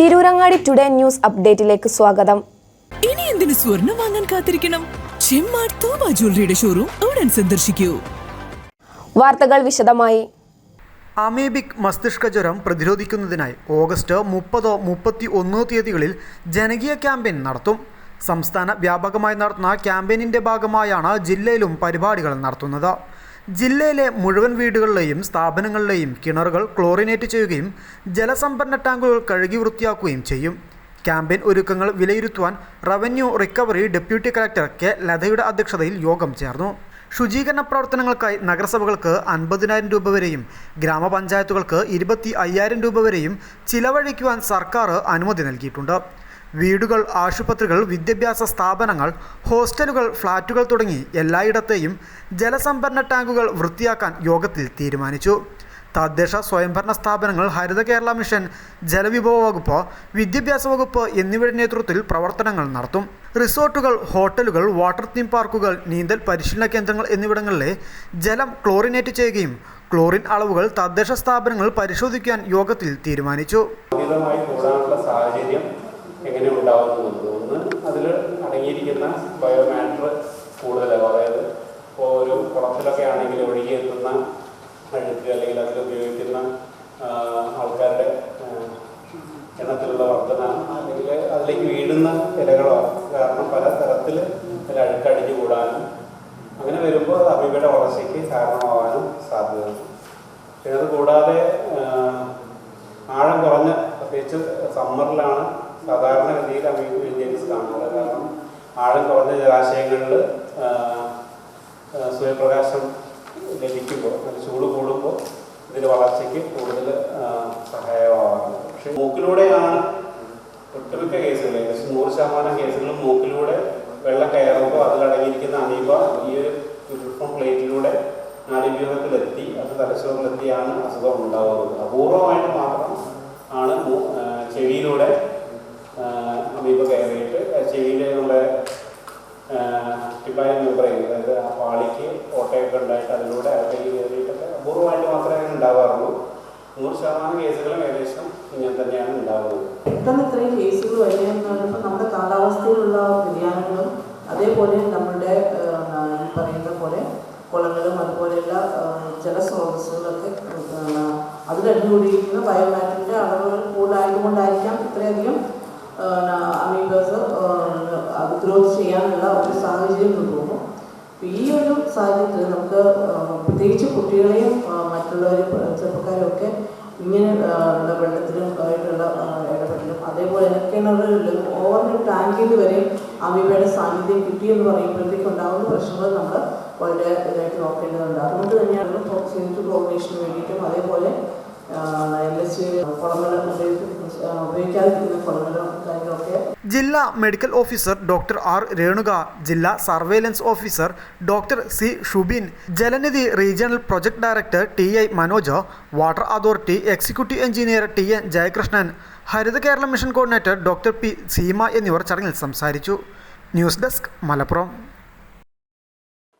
Tirurangadi today news അപ്ഡേറ്റിലേക്ക് സ്വാഗതം. ഇനി എന്തിനു സ്വർണം വാങ്ങാൻ കാത്തിരിക്കണം? ചെമ്മാട് തോമ ജ്വല്ലറിയുടെ ഷോറൂം ഉടൻ സന്ദർശിക്കൂ. വാർത്തകൾ വിശദമായി. അമീബിക് മസ്തിഷ്ക ജ്വരം പ്രതിരോധിക്കുന്നതിനായി ഓഗസ്റ്റ് മുപ്പതോ മുപ്പത്തി ഒന്നോ തീയതികളിൽ ജനകീയ ക്യാമ്പയിൻ നടത്തും. സംസ്ഥാന വ്യാപകമായി നടത്തുന്ന ക്യാമ്പയിനിന്റെ ഭാഗമായാണ് ജില്ലയിലും പരിപാടികൾ നടത്തുന്നത്. ജില്ലയിലെ മുഴുവൻ വീടുകളിലെയും സ്ഥാപനങ്ങളിലെയും കിണറുകൾ ക്ലോറിനേറ്റ് ചെയ്യുകയും ജലസംഭരണ ടാങ്കുകൾ കഴുകി വൃത്തിയാക്കുകയും ചെയ്യും. ക്യാമ്പയിൻ ഒരുക്കങ്ങൾ വിലയിരുത്തുവാൻ revenue recovery deputy collector K ലതയുടെ അധ്യക്ഷതയിൽ യോഗം ചേർന്നു. ശുചീകരണ പ്രവർത്തനങ്ങൾക്കായി നഗരസഭകൾക്ക് അൻപതിനായിരം രൂപ വരെയും ഗ്രാമപഞ്ചായത്തുകൾക്ക് ഇരുപത്തി അയ്യായിരം രൂപ വരെയും ചിലവഴിക്കുവാൻ സർക്കാർ അനുമതി നൽകിയിട്ടുണ്ട്. വീടുകൾ ആശുപത്രികൾ വിദ്യാഭ്യാസ സ്ഥാപനങ്ങൾ ഹോസ്റ്റലുകൾ ഫ്ളാറ്റുകൾ തുടങ്ങി എല്ലായിടത്തെയും ജലസംഭരണ ടാങ്കുകൾ വൃത്തിയാക്കാൻ യോഗത്തിൽ തീരുമാനിച്ചു. തദ്ദേശ സ്വയംഭരണ സ്ഥാപനങ്ങൾ ഹരിത കേരള മിഷൻ ജലവിഭവ വകുപ്പ് വിദ്യാഭ്യാസ വകുപ്പ് എന്നിവയുടെ നേതൃത്വത്തിൽ പ്രവർത്തനങ്ങൾ നടത്തും. റിസോർട്ടുകൾ ഹോട്ടലുകൾ വാട്ടർ തീം പാർക്കുകൾ നീന്തൽ പരിശീലന കേന്ദ്രങ്ങൾ എന്നിവിടങ്ങളിലെ ജലം ക്ലോറിനേറ്റ് ചെയ്യുകയും ക്ലോറിൻ അളവുകൾ തദ്ദേശ സ്ഥാപനങ്ങൾ പരിശോധിക്കാൻ യോഗത്തിൽ തീരുമാനിച്ചു. എങ്ങനെ ഉണ്ടാകുന്നുണ്ട് ഒന്ന് അതിൽ അടങ്ങിയിരിക്കുന്ന ബയോമാറ്റർ കൂടുതലാകും അതായത് ഇപ്പോൾ ഒരു കുളത്തിലൊക്കെ ആണെങ്കിൽ ഒഴുകിയെത്തുന്ന അഴുക്ക് അല്ലെങ്കിൽ അതിൽ ഉപയോഗിക്കുന്ന ആൾക്കാരുടെ എണ്ണത്തിലുള്ള വർധന അല്ലെങ്കിൽ അതിലേക്ക് വീഴുന്ന ഇലകളോ കാരണം പല തരത്തിൽ അതിൽ അഴുക്കടിഞ്ഞു കൂടാനും അങ്ങനെ വരുമ്പോൾ അത് അമീബയുടെ വളർച്ചയ്ക്ക് കാരണമാവാനും സാധ്യതയുണ്ട്. പിന്നെ അത് കൂടാതെ ആഴം കുറഞ്ഞ പ്രത്യേകിച്ച് സമ്മറിലാണ് സാധാരണഗതിയിൽ അമീബ വെഞ്ചേരിസ് കാണുന്നത് കാരണം ആഴം കുറഞ്ഞ ജലാശയങ്ങളിൽ സൂര്യപ്രകാശം ലഭിക്കുമ്പോൾ അത് ചൂട് കൂടുമ്പോൾ ഇതിന്റെ വളർച്ചയ്ക്ക് കൂടുതൽ സഹായമാവാറുണ്ട് പക്ഷേ മൂക്കിലൂടെയാണ് ഒട്ടുമിക്ക കേസുകൾ ഏകദേശം നൂറ് ശതമാനം കേസുകളും മൂക്കിലൂടെ വെള്ളം കയറുമ്പോൾ അതിലടങ്ങിയിരിക്കുന്ന അമീബ ഈ ഒരു യൂണിഫോം പ്ലേറ്റിലൂടെ നാഡീവ്യൂഹത്തിലെത്തി അത് തലച്ചോറിലെത്തിയാണ് അസുഖം ഉണ്ടാകുന്നത് അപൂർവമായിട്ട് മാത്രം ആണ് ചെവിയിലൂടെ ആ, അമീബ കയറിയിട്ട് ആ ചെവിയിലെ നമ്മുടെ ടിപ്പായ പറയും അതായത് ആ പാളിക്ക് ഓട്ടയൊക്കെ ഉണ്ടായിട്ട് അതിലൂടെ അകത്തേക്ക് കയറിയിട്ടൊക്കെ അപൂർവമായിട്ട് മാത്രമേ ഉണ്ടാവാറുള്ളൂ. നൂറ് ശതമാനം കേസുകളും ഏകദേശം ഇങ്ങനെ തന്നെയാണ് ഉണ്ടാവുന്നത്. പെട്ടെന്ന് ഇത്രയും കേസുകൾ വരികയെന്ന് പറയുമ്പോൾ നമ്മുടെ കാലാവസ്ഥയിലുള്ള വ്യതിയാനങ്ങളും അതേപോലെ നമ്മളുടെ ഈ പറയുന്ന പോലെ കുളങ്ങളും അതുപോലെയുള്ള ജലസ്രോതസ്സുകളൊക്കെ അതിലടിഞ്ഞുകൂടിയിരിക്കുന്ന ബയോമാറ്റിന്റെ അളവുകൾ കൂടുതലായതുകൊണ്ടായിരിക്കാം ഇത്രയധികം അമീബേഴ്സ് ഗ്രോത്ത് ചെയ്യാനുള്ള സാഹചര്യം തോന്നുന്നു ഈ ഒരു സാഹചര്യത്തിൽ നമുക്ക് പ്രത്യേകിച്ച് കുട്ടികളെയും മറ്റുള്ളവരും ചെറുപ്പക്കാരും ഒക്കെ ഇങ്ങനെ ഉള്ള വെള്ളത്തിലും ആയിട്ടുള്ള ഇടപെടലും അതേപോലെ തന്നെ ഓവർ ടാങ്കിൽ വരെ അമീബയുടെ സാന്നിധ്യം കിട്ടിയെന്ന് പറയുമ്പോഴത്തേക്ക് ഉണ്ടാകുന്ന പ്രശ്നങ്ങൾ നമ്മൾ വളരെ ഇതായിട്ട് നോക്കേണ്ടതുണ്ട്. അതുകൊണ്ട് തന്നെയാണ് സിനിറ്റ് കോർഡിനേഷന് വേണ്ടിയിട്ടും അതേപോലെ എൽ എസ് കുളങ്ങൾ ഉപയോഗിക്കാതിരിക്കുന്ന കുളങ്ങളും ജില്ലാ medical officer doctor R Renuka ജില്ലാ surveillance officer doctor C Shubin Jalanidhi regional project director T I Manoj water authority executive engineer T N Jayakrishnan Haritha Kerala mission coordinator doctor P Seema എന്നിവർ ചടങ്ങിൽ സംസാരിച്ചു. News desk Malappuram.